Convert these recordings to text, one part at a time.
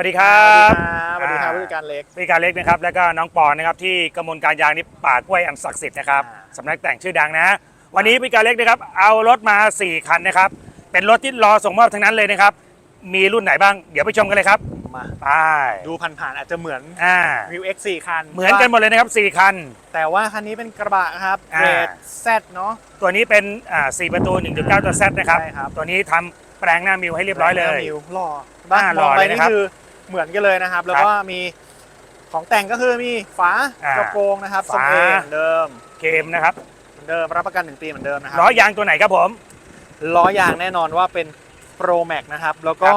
สวัสดีครับสวัสดีครับผู้จัดการเล็กผู้จัดการเล็กนะครับ แล้วก็น้องปอนนะครับที่กระมวลการยางนิป่ากล้วยอันศักดิ์สิทธิ์นะครับอ่าสำนักแต่งชื่อดังนะ วันนี้ผู้จัดการเล็กนะครับ เอารถมา 4 คันนะครับ เป็นรถที่รอส่งมอบทั้งนั้นเลยนะครับ มีรุ่นไหนบ้าง เดี๋ยวไปชมกันเลยครับ มาไปดูผ่านๆอาจจะเหมือนอ่า View X 4คัน เหมือนกันหมดเลยนะครับ4คัน แต่ว่าคันนี้เป็นกระบะครับอ่าเกรด Z เนาะ ตัวนี้เป็นอ่า4ประตู1.9ตัว Z นะครับใช่ครับตัวนี้ทำแปลงหน้ามิวให้เรียบร้อยเลยมิวหล่ออ่าบ้านหล่อมงไปเลยนะครับนี่คือ เหมือนกันเลยนะครับ แล้วก็มีของแต่งก็คือมีฝาอ่ากระโปรงนะครับทรงฝาเอเหมือนเดิมเกมนะครับเหมือนเดิมรับประกันหนึ่งปีเหมือนเดิมนะครัล้อยางตัวไหนครับผมล้อยางแน่นอนว่าเป็น Pro Max นะครับ แล้วก็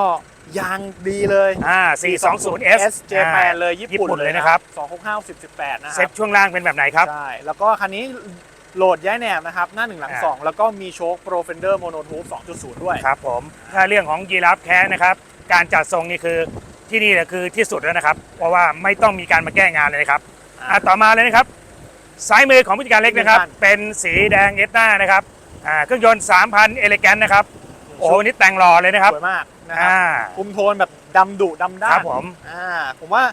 ยางดีเลยอ่า 420S J แปดเลยญี่ปุ่นญี่ปุ่นเลยนะครับ 265 10 18 นะคเซ็รัตบช่วงล่างเป็นแบบไหนครับ ใช่ แล้วก็คันนี้โหลดย้ายแหนบนะครับ หน้าหนึ่งหลังอ่าสองแล้วก็มีโชค Pro Fender Mono Tube 2.0 ด้วย ครับผม ถ้าเรื่องของยีราฟแคสนะครับ การจัดทรงนี่คือ ที่นี่แหละคือที่สุดแล้วนะครับ เพราะว่าไม่ต้องมีการมาแก้งานเลยนะครับอ่าอะต่อมาเลยนะครับซ้ายมือของผู้จัดการเล็กนะครับหนึ่งพันเป็นสีแดงเอสต้านะครับอ่าเครื่องยนต์3,000เอเลแกนนะครับโอ้โหนี่แต่งหล่อเลยนะครับสวยมากนะครับอ่า คุมโทนแบบดำดุดำด้าครันบผม อ่าผมว่า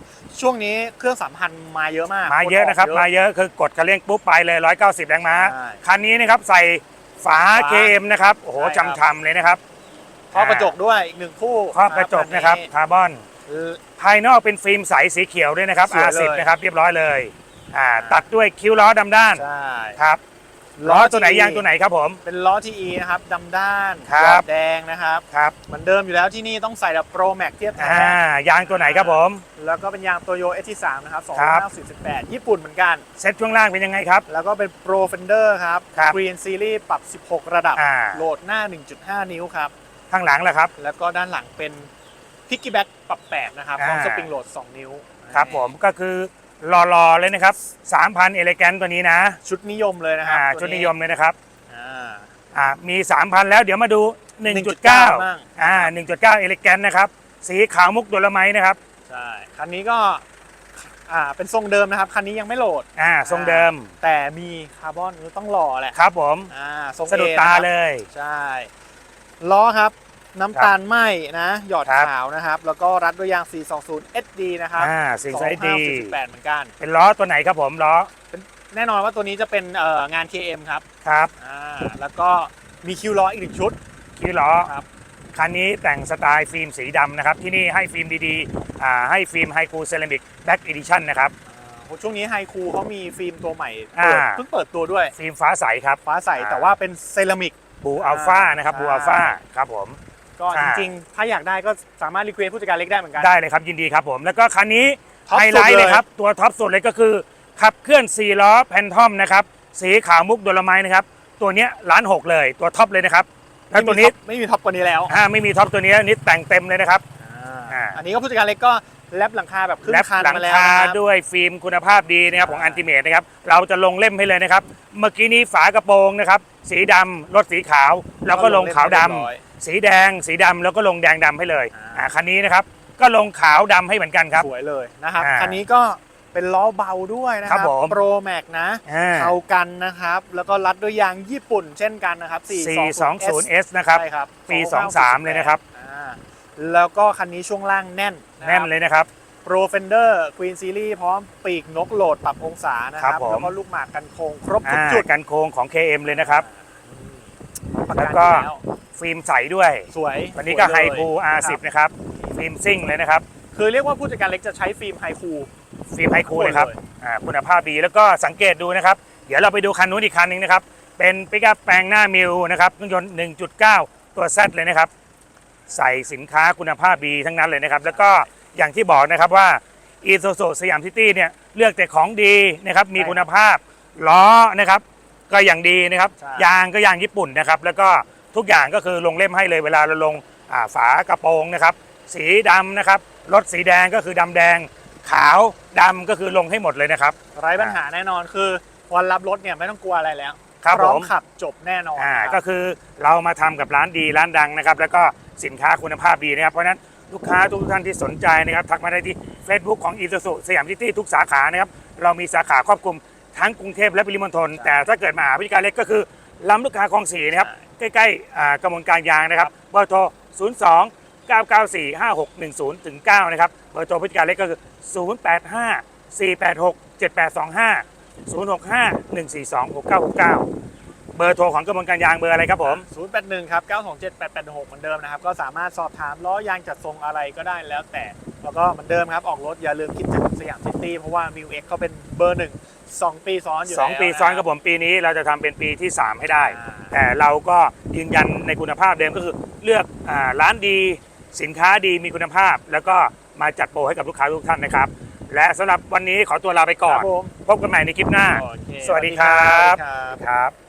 ช่วงนี้เครื่องสามพันมาเยอะมากมาเยอะนะครับคมาออกเยอะคือกดคันเร่งปุ๊บไปเลย 190 แรงม้าใช่คันนี้นะครับใส่ฝาฝาเกมนะครับโอ้โหใช่ครับจำๆเลยนะครับครอบกระจกด้วยอีกหนึ่งคู่ครอบกระจกนะครับคาร์บอนเออ ภายนอกเป็นฟิล์มใสสีเขียวด้วยนะครับ สวยเลย R10 นะครับเรียบร้อยเลยอ่าตัดด้วยคิ้วล้อดำด้านใช่ ครับล้อตัวไหนยางตัวไหนครับผม เป็นล้อ TE นะครับดำด้านครับ หยอดแดงนะครับ ครับเหมือนเดิมอยู่แล้วที่นี่ต้องใส่แบบ Pro Max เทียบแท้อ่ายางตัวไหนครับผม แล้วก็เป็นยางโตโย ST3 นะครับครับ2548ญี่ปุ่นเหมือนกัน เซ็ตช่วงล่างเป็นยังไงครับ แล้วก็เป็น Pro Fender ครับครับ Green Series ปรับ 16 ระดับ อ่า โหลดหน้า 1.5 นิ้วครับ ข้างหลังแหละครับ แล้วก็ด้านหลังเป็น Piggyback ปรับ8นะครับพร้อมอ่า สปริงโหลด 2 นิ้วครับผมก็คือรอๆเลยนะครับ 3,000เอเลแกนตัวนี้นะชุดนิยมเลยนะครัอ่าตัวชุดนิยมเลยนะครับอ่า อ่ามี 3,000 แล้วเดี๋ยวมาดู 1.9 บ้าง1.9อ่า1.9เอเลแกนนะครับ สีขาวมุกโดลไม้นะครับใช่คันนี้ก็อ่าเป็นทรงเดิมนะครับคันนี้ยังไม่โหลด อ่าทรงเดิมแต่มีคาร์บอนต้องหล่อแหละครับผมอ่าทรงสะดุด A ตานะครับเลยใช่ล้อครับ น้ำตาลไหมนะ หยอดครับ ขาวนะครับ แล้วก็รัดด้วยยาง 420 SD นะครับอ่าสิงไซดี2548เหมือนกัน เป็นล้อตัวไหนครับผมล้อแน่นอนว่าตัวนี้จะเป็นเอ่องาน KM ครับครับอ่าแล้วก็มีคิวล้ออีกหนึ่งชุดคิ้วล้อครับ คันนี้แต่งสไตล์ฟิล์มสีดำนะครับ ที่นี่ให้ฟิล์มดีๆอ่าให้ฟิล์มไฮคูเซรามิกแบ็กอีดิชั่นนะครับ อ่าช่วงนี้ไฮคูเขามีฟิล์มตัวใหม่อ่าเปิดเพิ่งเปิดตัวด้วย ฟิล์มฟ้าใสครับ ฟ้าใสอ่า แต่ว่าเป็นเซรามิก บูอัลฟานะครับบูใช่อัลฟาครับผม ก็อ่าจริงๆ ถ้าอยากได้ก็สามารถรีเควสผู้จัดการเล็กได้เหมือนกัน ได้เลยครับยินดีครับผม แล้วก็คันนี้ท็อปไฮสุไลดท์เลยเลยครับ ตัวท็อปสุดเลยก็คือ ขับเคลื่อน4ล้อแพนทอมนะครับ สีขาวมุกโดลไม้นะครับ ตัวเนี้ยล้านหกเลยตัวท็อปเลยนะครับ แล้วตัวนี้ไม่มีท็อปกว่านี้แล้วอ่าไม่มีท็อปตัวนี้นี่แต่งเต็มเลยนะครับ อ่า อันนี้ก็ผู้จัดการเล็กก็ แลบหลังคาแบบครึ่งและคันหลังมาแล้วคานะครับ ด้วยฟิล์มคุณภาพดีนะครับของอ่าอันติเมตนะครับเราจะลงเล่มให้เลยนะครับ เมื่อกี้นี้ฝากระโปรงนะครับ สีดำรถสีขาวแล้วก็ลงขาวดำเรียบร้อยสีแดง สีดำแล้วก็ลงแดงดำให้เลยอ่า อ่าคันนี้นะครับก็ลงขาวดำให้เหมือนกันครับ สวยเลยนะครับอ่าคันนี้ก็เป็นล้อเบาด้วยนะคครัรับบผมโปรแม็กนะอ่า เท่ากันนะครับ แล้วก็รัดด้วยยางญี่ปุ่นเช่นกันนะครับ 420S 420S นะครับ ใช่ครับปี25 23เลยนะครับอ่า แล้วก็คันนี้ช่วงล่างแน่นนะคแน่รับนเลยนะครับ Pro Fender Queen Series พร้อมปีกนกโหลดปรับองศานะคครัรับบผมแล้วก็ลูกหมากกันโค้งครบทุกอ่าจุดกันโค้งของ KM เลยนะครับประแล้กันวก็อยู่แล้วฟิล์มใสด้วยสวยวันนี้ก็สไฮวยเลยคู R10 นะครับฟิล์มซิ่งเลยนะครับ คือเรียกว่าผู้จัดการเล็กจะใช้ฟิล์มไฮคูฟิล์มไฮคูเลยครับเลยอ่าคุณภาพดีแล้วก็สังเกตดูนะครับ เดี๋ยวเราไปดูคันนู้นอีกคันหนึงนะครับ เป็นปิกอัพแปลงหน้ามิวนะครับเครื่องยนต์ 1.9 ตัว Z เลยนะครับ ใส่สินค้าคุณภาพดีทั้งนั้นเลยนะครับ แล้วก็อย่างที่บอกนะครับว่าอีโซโซสยามซิตี้เนี่ยเลือกแต่ของดีนะครับมีคุณภาพล้อนะครับ ก็อย่างดีนะครับใช่ยางก็ยางญี่ปุ่นนะครับ แล้วก็ทุกอย่างก็คือลงเล่มให้เลยเวลาเราลงอ่าฝากระโปรงนะครับ สีดำนะครับรถสีแดงก็คือดำแดง ขาวดำก็คือลงให้หมดเลยนะครับไร้ปัญหาแน่นอนคือวันรับรถเนี่ยไม่ต้องกลัวอะไรแล้วครับพร้อผมมขับจบแน่นอนอ่าครับก็คือเรามาทำกับร้านดีร้านดังนะครับ แล้วก็ สินค้าคุณภาพดีนะครับ เพราะนั้นลูกค้าทุกท่านที่สนใจนะครับ ทักมาได้ที่ Facebook ของ i s u z u สยามซิตี้ทุกสาขานะครับ เรามีสาขาครอบคลุมทั้งกรุงเทพและปริมณฑลแต่ถ้าเกิดมาหาวิธีการเล็กก็คือลำลูกค้าคลองสีนะครับ ใกล้ๆอ่ากระมวลการยางนะครับเบอร์โทร 02 994 5610ถึง9นะครับเบอร์โทรผู้จัดการเล็กก็คือ 085 486 7825 065 142 6969 เบอร์โทรของกระบวนการยางเบอร์อะไรครับผม 081ครับ927 886เหมือนเดิมนะครับ ก็สามารถสอบถามล้อยางจัดทรงอะไรก็ได้แล้วแต่ แล้วก็เหมือนเดิมครับ ออกรถอย่าลืมคิดถึงสยามซิตี้เพราะว่า m ิวเอ็กเขาเป็นเบอร์หนึ่งสองปีซ้อนอยู่สองแล้วปีซ้อนนะกับผมปีนี้เราจะทำเป็นปีที่ 3 ให้ได้อ่าแต่เราก็ยืนยันในคุณภาพเดิมก็คือเลือกอาร้านดีสินค้าดีมีคุณภาพ แล้วก็มาจัดโปรให้กับลูกค้าทุกท่านนะครับ และสำหรับวันนี้ขอตัวลาไปก่อนครับผมพบกันใหม่ในคลิปหน้า โอเคสวัสดีครับ สวัสดีครับ ครับ